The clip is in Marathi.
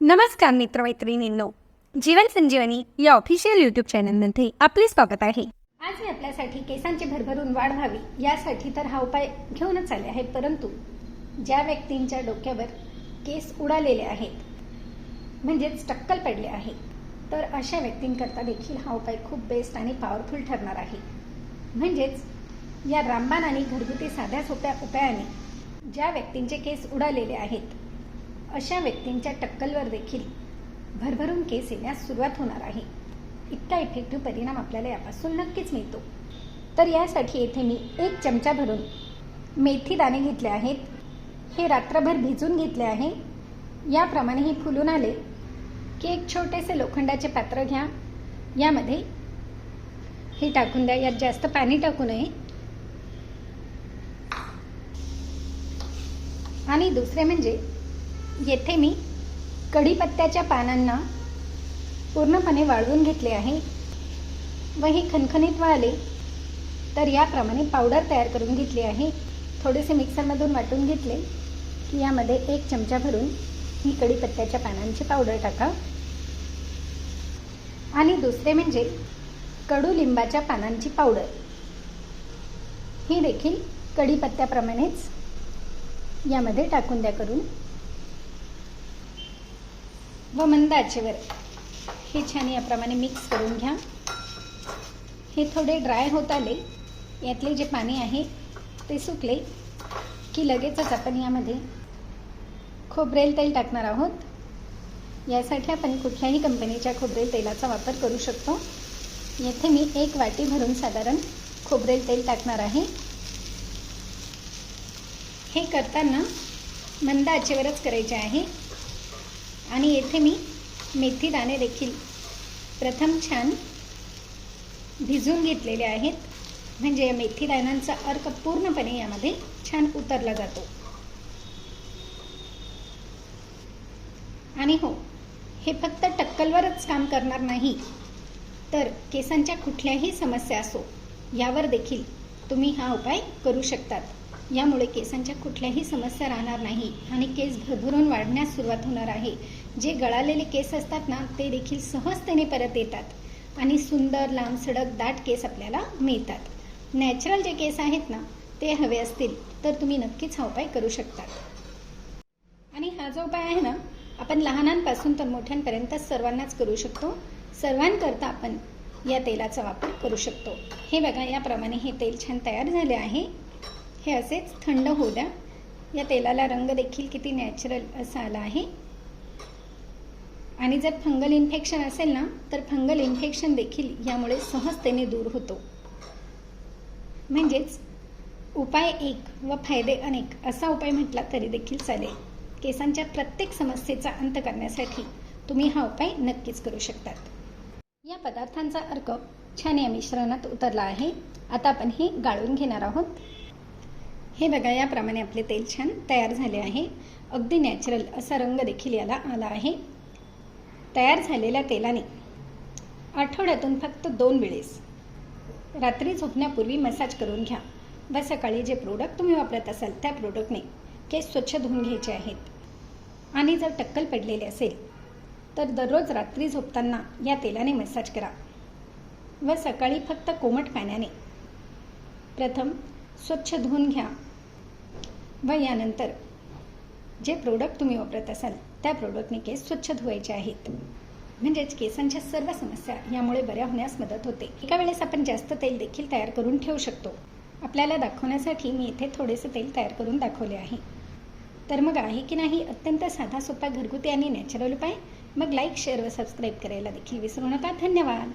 नमस्कार मित्रमैत्रिणींनो जीवन संजीवनी या ऑफिशियल यूट्यूब चॅनलमध्ये आपले स्वागत आहे. आज मी आपल्यासाठी केसांची भरभरून वाढ व्हावी यासाठी तर हा उपाय घेऊनच आले आहे परंतु ज्या व्यक्तींच्या डोक्यावर केस उडालेले आहेत म्हणजेच टक्कल पडले आहे तर अशा व्यक्तींकरता देखील हा उपाय खूप बेस्ट आणि पॉवरफुल ठरणार आहे. म्हणजेच या रामबाण आणि घरगुती साध्या सोप्या उपायाने ज्या व्यक्तींचे केस उडालेले आहेत अशा व्यक्तींच्या टक्कलवर देखील भरभरून केस येण्यास सुरुवात होणार आहे. इतका इफेक्टिव्ह परिणाम आपल्याला यापासून नक्कीच मिळतो. तर यासाठी येथे मी एक चमचा भरून मेथी दाणे घेतले आहेत. हे रात्रभर भिजून घेतले आहे. याप्रमाणे हे फुलून आले. की एक छोटेसे लोखंडाचे पात्र घ्या. यामध्ये हे टाकून द्या. यात जास्त पाणी टाकू नये. आणि दुसरे म्हणजे येथे मी कढीपत्त्याच्या पानांना पूर्णपणे वाळवून घेतले आहे व हे खणखणीत वाळले तर याप्रमाणे पावडर तयार करून घेतली आहे. थोडेसे मिक्सरमधून वाटून घेतले की यामध्ये एक चमचा भरून ही कढीपत्त्याच्या पानांची पावडर टाका. आणि दुसरे म्हणजे कडुलिंबाच्या पानांची पावडर ही देखील कढीपत्त्याप्रमाणेच यामध्ये टाकून द्या करून. व मंद आचेवर हे छान याप्रमाणे मिक्स करून घ्या. हे थोडे ड्राय होत आले. यातले जे पाणी आहे ते सुकले की लगेचच आपण यामध्ये खोबरेल तेल टाकणार आहोत. यासाठी आपण कुठल्याही कंपनीच्या खोबरेल तेलाचा वापर करू शकतो. येथे मी एक वाटी भरून साधारण खोबरेल तेल टाकणार आहे. हे करताना मंद आचेवरच करायचे आहे. आणि येथे मी मेथी दाणे देखील प्रथम छान भिजून घेतलेले आहेत. म्हणजे या मेथी दाण्यांचा अर्क पूर्णपणे यामध्ये छान उतरला जातो. आणि हो हे फक्त टक्कलवरच काम करणार नाही तर केसांच्या कुठल्याही समस्या असो यावर देखील तुम्ही हा उपाय करू शकतात. यामुळे केसांच्या कुठल्याही समस्या राहणार नाही आणि केस भरभरून वाढण्यास सुरुवात होणार आहे. जे गळालेले केस असतात ना ते देखील सहजतेने परत येतात आणि सुंदर लांब सडक दाट केस आपल्याला मिळतात. नॅचरल जे केस आहेत ना ते हवे असतील तर तुम्ही नक्कीच हा उपाय करू शकतात. आणि हा जो उपाय आहे ना आपण लहानांपासून तर मोठ्यांपर्यंत सर्वांनाच करू शकतो. सर्वांकरता आपण या तेलाचा वापर करू शकतो. हे बघा याप्रमाणे हे तेल छान तयार झाले आहे. हे असेच थंड होऊ द्या. या तेलाला रंग देखील किती नॅचरल असा आला आहे. आणि जर फंगल इन्फेक्शन असेल ना तर फंगल इन्फेक्शन देखील यामुळे सहजतेने दूर होतो. म्हणजेच उपाय एक व फायदे अनेक असा उपाय म्हटला तरी देखील चालेल. केसांच्या प्रत्येक समस्येचा अंत करण्यासाठी तुम्ही हा उपाय नक्कीच करू शकतात. या पदार्थांचा अर्क छान या मिश्रणात उतरला आहे. आता आपण हे गाळून घेणार आहोत. हे बघा याप्रमाणे आपले तेल छान तयार झाले आहे. अगदी नॅचरल असा रंग देखील याला आला आहे. तयार झालेल्या तेलाने आठवड्यातून फक्त दोन वेळेस रात्री झोपण्यापूर्वी मसाज करून घ्या. व सकाळी जे प्रोडक्ट तुम्ही वापरत असाल त्या प्रोडक्टने केस स्वच्छ धुवून घ्यायचे आहेत. आणि जर टक्कल पडलेले असेल तर दररोज रात्री झोपताना या तेलाने मसाज करा. व सकाळी फक्त कोमट पाण्याने प्रथम स्वच्छ धुवून घ्या. व यानंतर जे प्रोडक्ट तुम्ही वापरत असाल त्या प्रोडक्टने केस स्वच्छ धुवायचे आहेत. म्हणजेच केसांच्या सर्व समस्या यामुळे बऱ्या होण्यास मदत होते. एका वेळेस आपण जास्त तेल देखील तयार करून ठेवू शकतो. आपल्याला दाखवण्यासाठी मी इथे थोडेसे तेल तयार करून दाखवले आहे. तर मग आहे की नाही? अत्यंत साधा सोपा घरगुती आणि नॅचरल उपाय. मग लाईक शेअर व सबस्क्राईब करायला देखील विसरू नका. धन्यवाद.